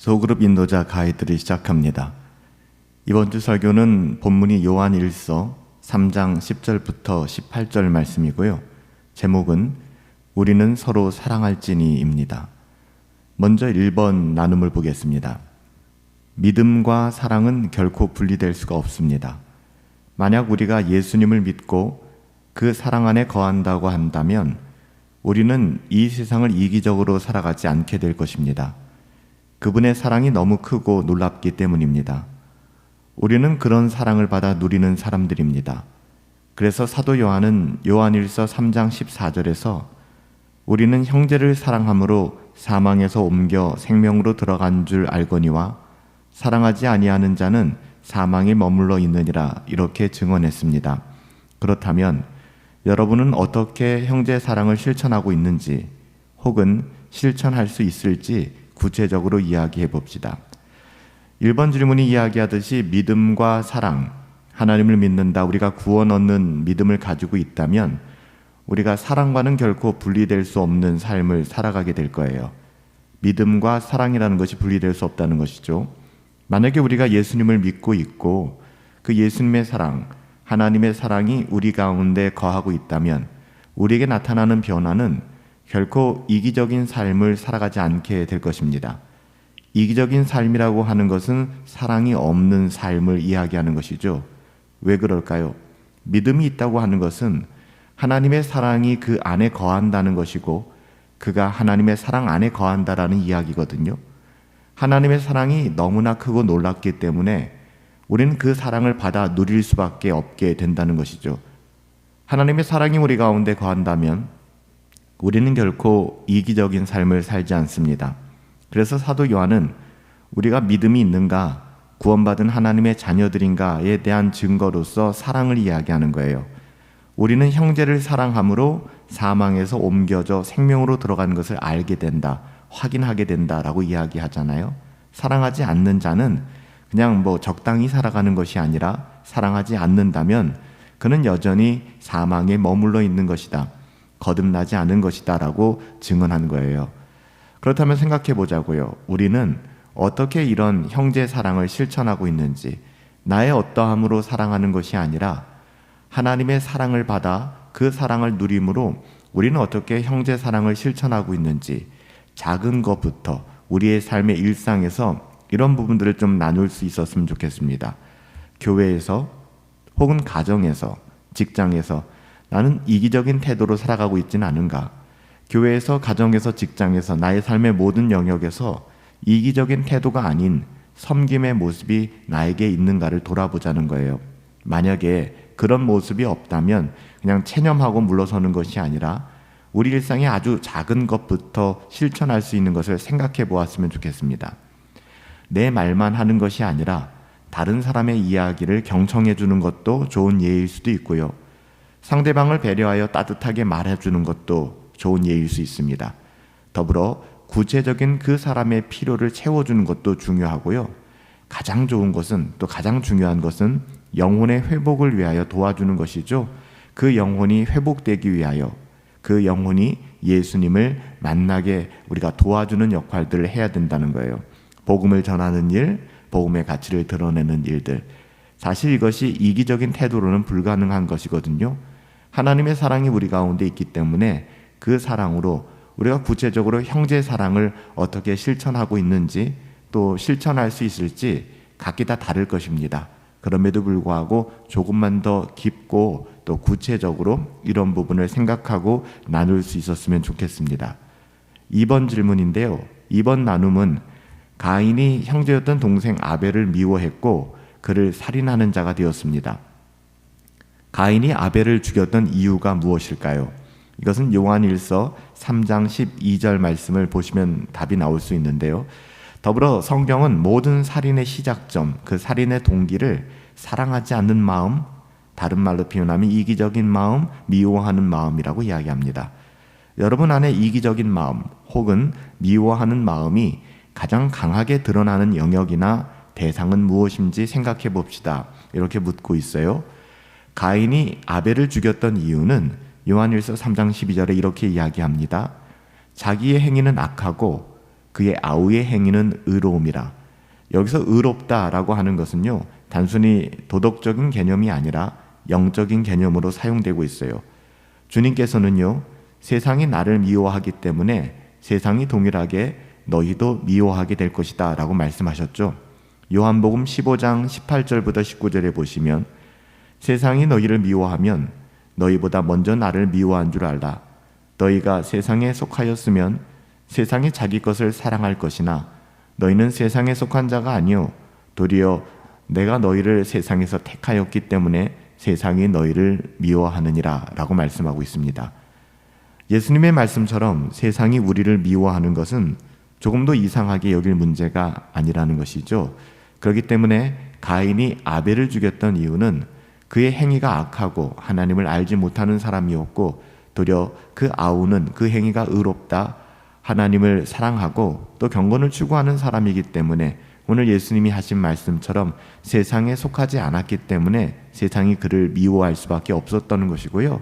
소그룹 인도자 가이드를 시작합니다. 이번 주 설교는 본문이 요한 1서 3장 10절부터 18절 말씀이고요. 제목은 우리는 서로 사랑할지니입니다. 먼저 1번 나눔을 보겠습니다. 믿음과 사랑은 결코 분리될 수가 없습니다. 만약 우리가 예수님을 믿고 그 사랑 안에 거한다고 한다면 우리는 이 세상을 이기적으로 살아가지 않게 될 것입니다. 그분의 사랑이 너무 크고 놀랍기 때문입니다. 우리는 그런 사랑을 받아 누리는 사람들입니다. 그래서 사도 요한은 요한일서 3장 14절에서 우리는 형제를 사랑함으로 사망에서 옮겨 생명으로 들어간 줄 알거니와 사랑하지 아니하는 자는 사망에 머물러 있느니라 이렇게 증언했습니다. 그렇다면 여러분은 어떻게 형제 사랑을 실천하고 있는지 혹은 실천할 수 있을지 구체적으로 이야기해 봅시다. 1번 질문이 이야기하듯이 믿음과 사랑, 하나님을 믿는다, 우리가 구원 얻는 믿음을 가지고 있다면 우리가 사랑과는 결코 분리될 수 없는 삶을 살아가게 될 거예요. 믿음과 사랑이라는 것이 분리될 수 없다는 것이죠. 만약에 우리가 예수님을 믿고 있고 그 예수님의 사랑, 하나님의 사랑이 우리 가운데 거하고 있다면 우리에게 나타나는 변화는 결코 이기적인 삶을 살아가지 않게 될 것입니다. 이기적인 삶이라고 하는 것은 사랑이 없는 삶을 이야기하는 것이죠. 왜 그럴까요? 믿음이 있다고 하는 것은 하나님의 사랑이 그 안에 거한다는 것이고 그가 하나님의 사랑 안에 거한다라는 이야기거든요. 하나님의 사랑이 너무나 크고 놀랍기 때문에 우리는 그 사랑을 받아 누릴 수밖에 없게 된다는 것이죠. 하나님의 사랑이 우리 가운데 거한다면 우리는 결코 이기적인 삶을 살지 않습니다. 그래서 사도 요한은 우리가 믿음이 있는가, 구원받은 하나님의 자녀들인가에 대한 증거로서 사랑을 이야기하는 거예요. 우리는 형제를 사랑함으로 사망에서 옮겨져 생명으로 들어가는 것을 알게 된다, 확인하게 된다라고 이야기하잖아요. 사랑하지 않는 자는 그냥 뭐 적당히 살아가는 것이 아니라 사랑하지 않는다면 그는 여전히 사망에 머물러 있는 것이다. 거듭나지 않은 것이다라고 증언한 거예요. 그렇다면 생각해 보자고요. 우리는 어떻게 이런 형제 사랑을 실천하고 있는지 나의 어떠함으로 사랑하는 것이 아니라 하나님의 사랑을 받아 그 사랑을 누림으로 우리는 어떻게 형제 사랑을 실천하고 있는지 작은 것부터 우리의 삶의 일상에서 이런 부분들을 좀 나눌 수 있었으면 좋겠습니다. 교회에서 혹은 가정에서 직장에서 나는 이기적인 태도로 살아가고 있지는 않은가? 교회에서 가정에서 직장에서 나의 삶의 모든 영역에서 이기적인 태도가 아닌 섬김의 모습이 나에게 있는가를 돌아보자는 거예요. 만약에 그런 모습이 없다면 그냥 체념하고 물러서는 것이 아니라 우리 일상의 아주 작은 것부터 실천할 수 있는 것을 생각해 보았으면 좋겠습니다. 내 말만 하는 것이 아니라 다른 사람의 이야기를 경청해 주는 것도 좋은 예일 수도 있고요. 상대방을 배려하여 따뜻하게 말해주는 것도 좋은 예일 수 있습니다. 더불어 구체적인 그 사람의 필요를 채워주는 것도 중요하고요. 가장 좋은 것은 또 가장 중요한 것은 영혼의 회복을 위하여 도와주는 것이죠. 그 영혼이 회복되기 위하여 그 영혼이 예수님을 만나게 우리가 도와주는 역할들을 해야 된다는 거예요. 복음을 전하는 일, 복음의 가치를 드러내는 일들. 사실 이것이 이기적인 태도로는 불가능한 것이거든요. 하나님의 사랑이 우리 가운데 있기 때문에 그 사랑으로 우리가 구체적으로 형제 사랑을 어떻게 실천하고 있는지 또 실천할 수 있을지 각기 다 다를 것입니다. 그럼에도 불구하고 조금만 더 깊고 또 구체적으로 이런 부분을 생각하고 나눌 수 있었으면 좋겠습니다. 2번 질문인데요. 2번 나눔은 가인이 형제였던 동생 아벨을 미워했고 그를 살인하는 자가 되었습니다. 가인이 아벨을 죽였던 이유가 무엇일까요? 이것은 요한일서 3장 12절 말씀을 보시면 답이 나올 수 있는데요. 더불어 성경은 모든 살인의 시작점, 그 살인의 동기를 사랑하지 않는 마음, 다른 말로 표현하면 이기적인 마음, 미워하는 마음이라고 이야기합니다. 여러분 안에 이기적인 마음 혹은 미워하는 마음이 가장 강하게 드러나는 영역이나 대상은 무엇인지 생각해 봅시다. 이렇게 묻고 있어요. 가인이 아벨을 죽였던 이유는 요한일서 3장 12절에 이렇게 이야기합니다. 자기의 행위는 악하고 그의 아우의 행위는 의로움이라. 여기서 의롭다라고 하는 것은요, 단순히 도덕적인 개념이 아니라 영적인 개념으로 사용되고 있어요. 주님께서는요, 세상이 나를 미워하기 때문에 세상이 동일하게 너희도 미워하게 될 것이다 라고 말씀하셨죠. 요한복음 15장 18절부터 19절에 보시면 세상이 너희를 미워하면 너희보다 먼저 나를 미워한 줄 알라. 너희가 세상에 속하였으면 세상이 자기 것을 사랑할 것이나 너희는 세상에 속한 자가 아니요 도리어 내가 너희를 세상에서 택하였기 때문에 세상이 너희를 미워하느니라 라고 말씀하고 있습니다. 예수님의 말씀처럼 세상이 우리를 미워하는 것은 조금도 이상하게 여길 문제가 아니라는 것이죠. 그렇기 때문에 가인이 아벨을 죽였던 이유는 그의 행위가 악하고 하나님을 알지 못하는 사람이었고 도리어 그 아우는 그 행위가 의롭다 하나님을 사랑하고 또 경건을 추구하는 사람이기 때문에 오늘 예수님이 하신 말씀처럼 세상에 속하지 않았기 때문에 세상이 그를 미워할 수밖에 없었던 것이고요.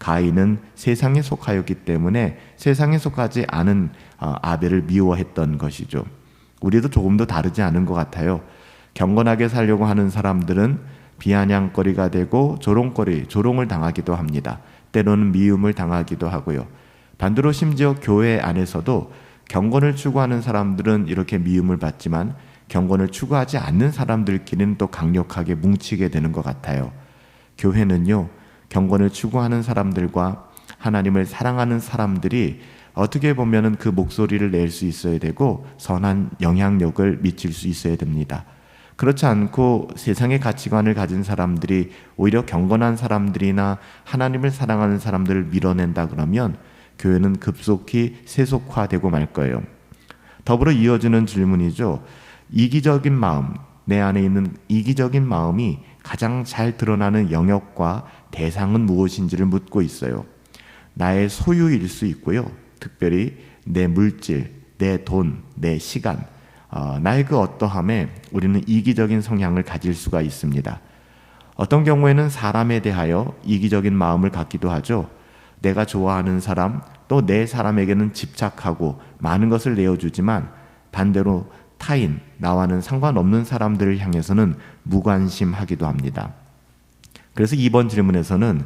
가인은 세상에 속하였기 때문에 세상에 속하지 않은 어, 아벨을 미워했던 것이죠. 우리도 조금 더 다르지 않은 것 같아요. 경건하게 살려고 하는 사람들은 비아냥거리가 되고 조롱거리, 조롱을 당하기도 합니다. 때로는 미움을 당하기도 하고요. 반대로 심지어 교회 안에서도 경건을 추구하는 사람들은 이렇게 미움을 받지만 경건을 추구하지 않는 사람들끼리는 또 강력하게 뭉치게 되는 것 같아요. 교회는요, 경건을 추구하는 사람들과 하나님을 사랑하는 사람들이 어떻게 보면은 그 목소리를 낼 수 있어야 되고 선한 영향력을 미칠 수 있어야 됩니다. 그렇지 않고 세상의 가치관을 가진 사람들이 오히려 경건한 사람들이나 하나님을 사랑하는 사람들을 밀어낸다 그러면 교회는 급속히 세속화되고 말 거예요. 더불어 이어지는 질문이죠. 이기적인 마음, 내 안에 있는 이기적인 마음이 가장 잘 드러나는 영역과 대상은 무엇인지를 묻고 있어요. 나의 소유일 수 있고요. 특별히 내 물질, 내 돈, 내 시간, 어, 나의 그 어떠함에 우리는 이기적인 성향을 가질 수가 있습니다. 어떤 경우에는 사람에 대하여 이기적인 마음을 갖기도 하죠. 내가 좋아하는 사람, 또 내 사람에게는 집착하고 많은 것을 내어주지만 반대로 타인, 나와는 상관없는 사람들을 향해서는 무관심하기도 합니다. 그래서 이번 질문에서는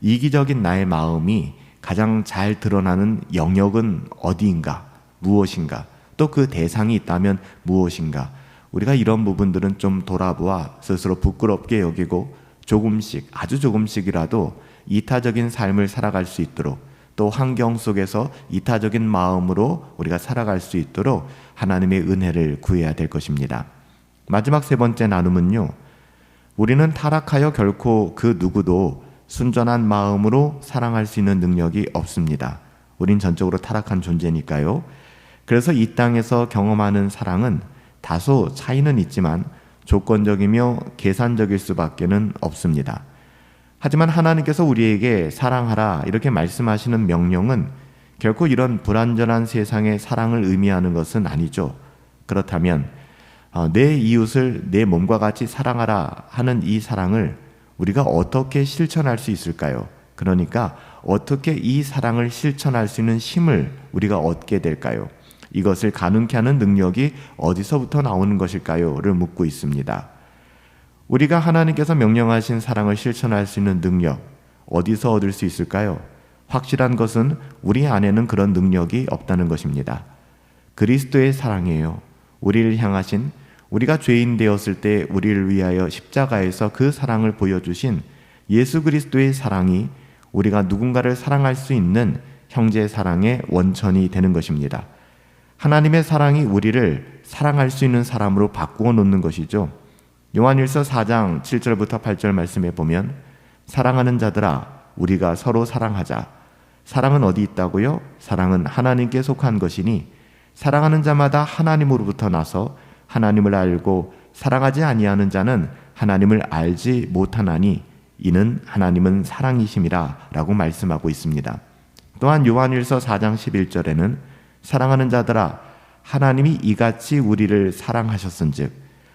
이기적인 나의 마음이 가장 잘 드러나는 영역은 어디인가, 무엇인가, 또 그 대상이 있다면 무엇인가. 우리가 이런 부분들은 좀 돌아보아 스스로 부끄럽게 여기고 조금씩, 아주 조금씩이라도 이타적인 삶을 살아갈 수 있도록 또 환경 속에서 이타적인 마음으로 우리가 살아갈 수 있도록 하나님의 은혜를 구해야 될 것입니다. 마지막 세 번째 나눔은요. 우리는 타락하여 결코 그 누구도 순전한 마음으로 사랑할 수 있는 능력이 없습니다. 우린 전적으로 타락한 존재니까요. 그래서 이 땅에서 경험하는 사랑은 다소 차이는 있지만 조건적이며 계산적일 수밖에는 없습니다. 하지만 하나님께서 우리에게 사랑하라 이렇게 말씀하시는 명령은 결코 이런 불완전한 세상의 사랑을 의미하는 것은 아니죠. 그렇다면 어, 내 이웃을 내 몸과 같이 사랑하라 하는 이 사랑을 우리가 어떻게 실천할 수 있을까요? 그러니까 어떻게 이 사랑을 실천할 수 있는 힘을 우리가 얻게 될까요? 이것을 가능케 하는 능력이 어디서부터 나오는 것일까요?를 묻고 있습니다. 우리가 하나님께서 명령하신 사랑을 실천할 수 있는 능력, 어디서 얻을 수 있을까요? 확실한 것은 우리 안에는 그런 능력이 없다는 것입니다. 그리스도의 사랑이에요. 우리를 향하신 우리가 죄인 되었을 때 우리를 위하여 십자가에서 그 사랑을 보여주신 예수 그리스도의 사랑이 우리가 누군가를 사랑할 수 있는 형제 사랑의 원천이 되는 것입니다. 하나님의 사랑이 우리를 사랑할 수 있는 사람으로 바꾸어 놓는 것이죠. 요한일서 4장 7절부터 8절 말씀에 보면 사랑하는 자들아 우리가 서로 사랑하자. 사랑은 어디 있다고요? 사랑은 하나님께 속한 것이니 사랑하는 자마다 하나님으로부터 나서 하나님을 알고 사랑하지 아니하는 자는 하나님을 알지 못하나니 이는 하나님은 사랑이심이라라고 말씀하고 있습니다. 또한 요한일서 4장 11절에는 사랑하는 자들아 하나님이 이같이 우리를 사랑하셨은즉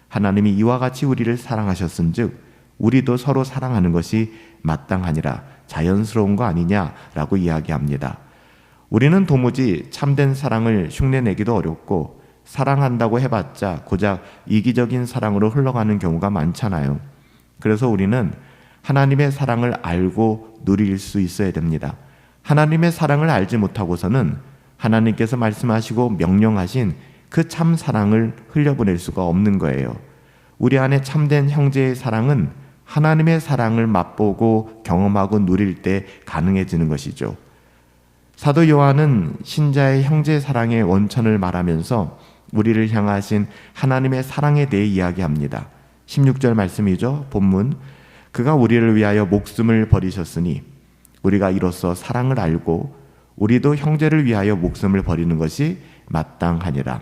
하나님이 이와 같이 우리를 사랑하셨은즉 우리도 서로 사랑하는 것이 마땅하니라 자연스러운 거 아니냐라고 이야기합니다. 우리는 도무지 참된 사랑을 흉내내기도 어렵고 사랑한다고 해봤자 고작 이기적인 사랑으로 흘러가는 경우가 많잖아요. 그래서 우리는 하나님의 사랑을 알고 누릴 수 있어야 됩니다. 하나님의 사랑을 알지 못하고서는 하나님께서 말씀하시고 명령하신 그 참 사랑을 흘려보낼 수가 없는 거예요. 우리 안에 참된 형제의 사랑은 하나님의 사랑을 맛보고 경험하고 누릴 때 가능해지는 것이죠. 사도 요한은 신자의 형제 사랑의 원천을 말하면서 우리를 향하신 하나님의 사랑에 대해 이야기합니다. 16절 말씀이죠. 본문. 그가 우리를 위하여 목숨을 버리셨으니 우리가 이로써 사랑을 알고 우리도 형제를 위하여 목숨을 버리는 것이 마땅하니라.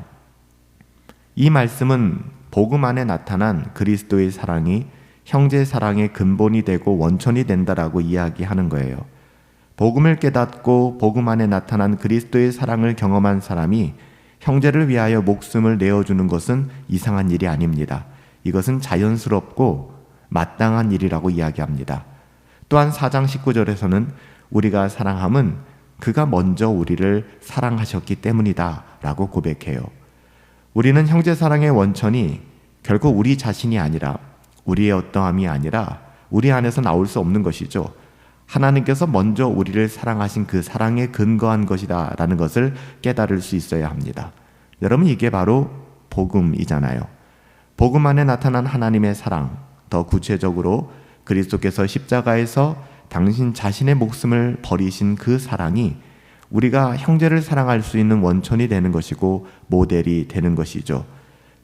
이 말씀은 복음 안에 나타난 그리스도의 사랑이 형제 사랑의 근본이 되고 원천이 된다라고 이야기하는 거예요. 복음을 깨닫고 복음 안에 나타난 그리스도의 사랑을 경험한 사람이 형제를 위하여 목숨을 내어주는 것은 이상한 일이 아닙니다. 이것은 자연스럽고 마땅한 일이라고 이야기합니다. 또한 4장 19절에서는 우리가 사랑함은 그가 먼저 우리를 사랑하셨기 때문이다 라고 고백해요. 우리는 형제 사랑의 원천이 결코 우리 자신이 아니라 우리의 어떠함이 아니라 우리 안에서 나올 수 없는 것이죠. 하나님께서 먼저 우리를 사랑하신 그 사랑에 근거한 것이다 라는 것을 깨달을 수 있어야 합니다. 여러분, 이게 바로 복음이잖아요. 복음 안에 나타난 하나님의 사랑, 더 구체적으로 그리스도께서 십자가에서 당신 자신의 목숨을 버리신 그 사랑이 우리가 형제를 사랑할 수 있는 원천이 되는 것이고 모델이 되는 것이죠.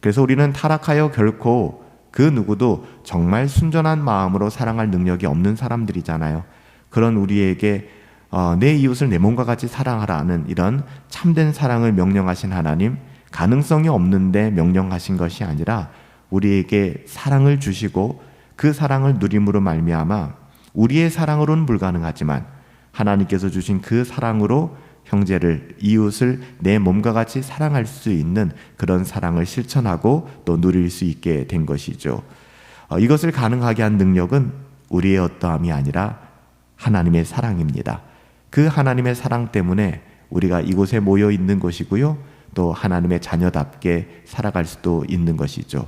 그래서 우리는 타락하여 결코 그 누구도 정말 순전한 마음으로 사랑할 능력이 없는 사람들이잖아요. 그런 우리에게 어, 내 이웃을 내 몸과 같이 사랑하라는 이런 참된 사랑을 명령하신 하나님, 가능성이 없는데 명령하신 것이 아니라 우리에게 사랑을 주시고 그 사랑을 누림으로 말미암아 우리의 사랑으로는 불가능하지만 하나님께서 주신 그 사랑으로 형제를 이웃을 내 몸과 같이 사랑할 수 있는 그런 사랑을 실천하고 또 누릴 수 있게 된 것이죠. 어, 이것을 가능하게 한 능력은 우리의 어떠함이 아니라 하나님의 사랑입니다. 그 하나님의 사랑 때문에 우리가 이곳에 모여 있는 것이고요. 또 하나님의 자녀답게 살아갈 수도 있는 것이죠.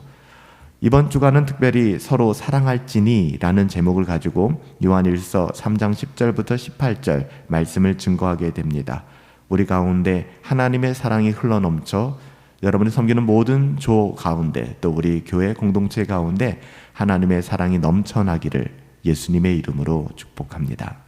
이번 주간은 특별히 서로 사랑할지니라는 제목을 가지고 요한일서 3장 10절부터 18절 말씀을 증거하게 됩니다. 우리 가운데 하나님의 사랑이 흘러넘쳐 여러분이 섬기는 모든 조 가운데 또 우리 교회 공동체 가운데 하나님의 사랑이 넘쳐나기를 예수님의 이름으로 축복합니다.